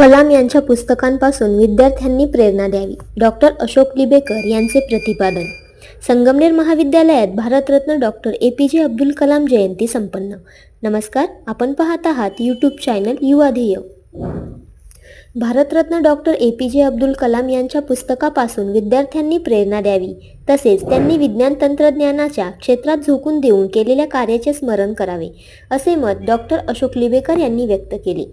कलाम यांच्या पुस्तकांपासून विद्यार्थ्यांनी प्रेरणा द्यावी. डॉक्टर अशोक लिबेकर यांचे प्रतिपादन. संगमनेर महाविद्यालयात भारतरत्न डॉक्टर ए पी जे अब्दुल कलाम जयंती संपन्न. नमस्कार आपण पाहत आहात यूट्यूब चॅनल युवा ध्येय. भारतरत्न डॉक्टर ए पी जे अब्दुल कलाम यांच्या पुस्तकापासून विद्यार्थ्यांनी प्रेरणा द्यावी तसेच त्यांनी विज्ञान तंत्रज्ञानाच्या क्षेत्रात झोकून देऊन केलेल्या कार्याचे स्मरण करावे असे मत डॉक्टर अशोक लिबेकर यांनी व्यक्त केले.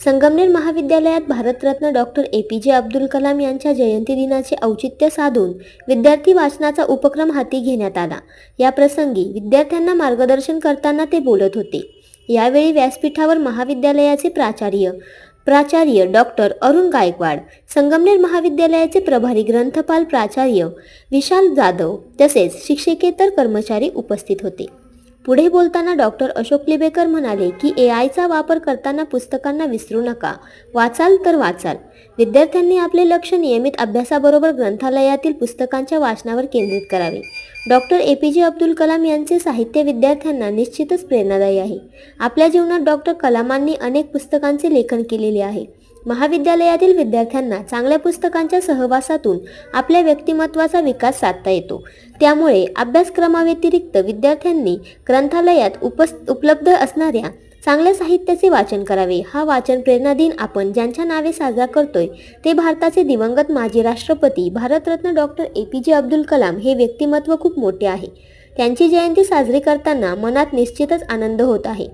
संगमनेर महाविद्यालयात भारतरत्न डॉक्टर ए पी जे अब्दुल कलाम यांच्या जयंती दिनाचे औचित्य साधून विद्यार्थी वाचनाचा उपक्रम हाती घेण्यात आला. या प्रसंगी विद्यार्थ्यांना मार्गदर्शन करताना ते बोलत होते. यावेळी व्यासपीठावर महाविद्यालयाचे प्राचार्य प्राचार्य डॉक्टर अरुण गायकवाड संगमनेर महाविद्यालयाचे प्रभारी ग्रंथपाल प्राचार्य विशाल जाधव तसेच शिक्षकेतर कर्मचारी उपस्थित होते. पुढे बोलताना डॉक्टर अशोक लिबेकर म्हणाले की ए आयचा वापर करताना पुस्तकांना विसरू नका. वाचाल तर वाचाल. विद्यार्थ्यांनी आपले लक्ष नियमित अभ्यासाबरोबर ग्रंथालयातील पुस्तकांच्या वाचनावर केंद्रित करावे. डॉक्टर ए पी जे अब्दुल कलाम यांचे साहित्य विद्यार्थ्यांना निश्चितच प्रेरणादायी आहे. आपल्या जीवनात डॉक्टर कलामांनी अनेक पुस्तकांचे लेखन केलेले आहे. महाविद्यालयातील विद्यार्थ्यांना चांगल्या पुस्तकांच्या सहवासातून आपल्या व्यक्तिमत्वाचा विकास साधता येतो. त्यामुळे अभ्यासक्रमाव्यतिरिक्त विद्यार्थ्यांनी ग्रंथालयात उपस उपलब्ध असणाऱ्या चांगल्या साहित्याचे वाचन करावे. हा वाचन प्रेरणा दिन आपण ज्यांच्या नावे साजरा करतोय ते भारताचे दिवंगत माजी राष्ट्रपती भारतरत्न डॉक्टर ए पी जे अब्दुल कलाम हे व्यक्तिमत्व खूप मोठे आहे. त्यांची जयंती साजरी करताना मनात निश्चितच आनंद होत आहे.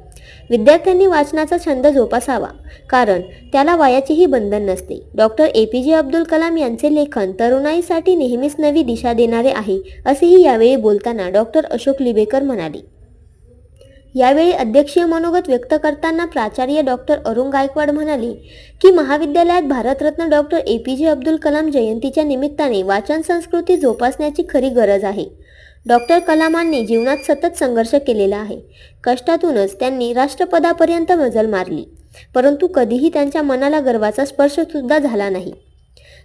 विद्यार्थ्यांनी वाचनाचा छंद जोपासावा. कारण त्याला वयाचेही बंधन नसते. डॉक्टर ए पी जे अब्दुल कलाम यांचे लेखन तरुणाईसाठी नेहमीच नवी दिशा देणारे आहे असेही यावेळी बोलताना डॉक्टर अशोक लिबेकर म्हणाले. यावेळी अध्यक्षीय मनोगत व्यक्त करताना प्राचार्य डॉक्टर अरुण गायकवाड म्हणाले की महाविद्यालयात भारतरत्न डॉक्टर ए पी जे अब्दुल कलाम जयंतीच्या निमित्ताने वाचन संस्कृती जोपासण्याची खरी गरज आहे. डॉक्टर कलामांनी जीवनात सतत संघर्ष केलेला आहे. कष्टातूनच त्यांनी राष्ट्रपदापर्यंत मजल मारली. परंतु कधीही त्यांच्या मनाला गर्वाचा स्पर्शसुद्धा झाला नाही.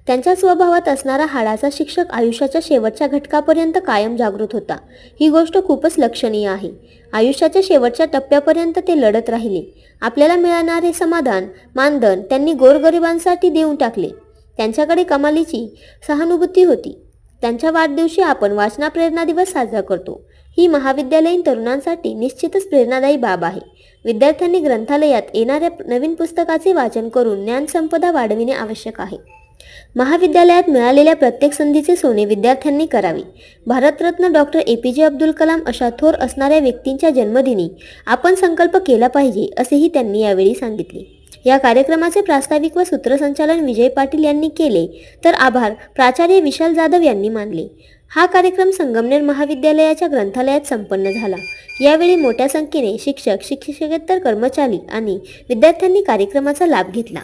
त्यांच्या स्वभावात असणारा हाडाचा शिक्षक आयुष्याच्या शेवटच्या घटकापर्यंत कायम जागृत होता. ही गोष्ट खूपच लक्षणीय आहे. आयुष्याच्या शेवटच्या टप्प्यापर्यंत ते लढत राहिले. आपल्याला मिळणारे समाधान मानधन त्यांनी गोरगरिबांसाठी देऊन टाकले. त्यांच्याकडे कमालीची सहानुभूती होती. त्यांच्या वाढदिवशी आपण वाचना प्रेरणा दिवस साजरा करतो. ही महाविद्यालयीन तरुणांसाठी निश्चितच प्रेरणादायी बाब आहे. विद्यार्थ्यांनी ग्रंथालयात येणाऱ्या नवीन पुस्तकाचे वाचन करून ज्ञानसंपदा वाढविणे आवश्यक आहे. महाविद्यालयात मिळालेल्या प्रत्येक संधीचे सोने विद्यार्थ्यांनी करावे. भारतरत्न डॉक्टर ए पी जे अब्दुल कलाम अशा थोर असणाऱ्या व्यक्तींच्या जन्मदिनी आपण संकल्प केला पाहिजे असेही त्यांनी यावेळी सांगितले. या कार्यक्रमाचे प्रास्ताविक व सूत्रसंचालन विजय पाटील यांनी केले. तर आभार प्राचार्य विशाल जाधव यांनी मानले. हा कार्यक्रम संगमनेर महाविद्यालयाच्या ग्रंथालयात संपन्न झाला. यावेळी मोठ्या संख्येने शिक्षक शिक्षकेतर कर्मचारी आणि विद्यार्थ्यांनी कार्यक्रमाचा लाभ घेतला.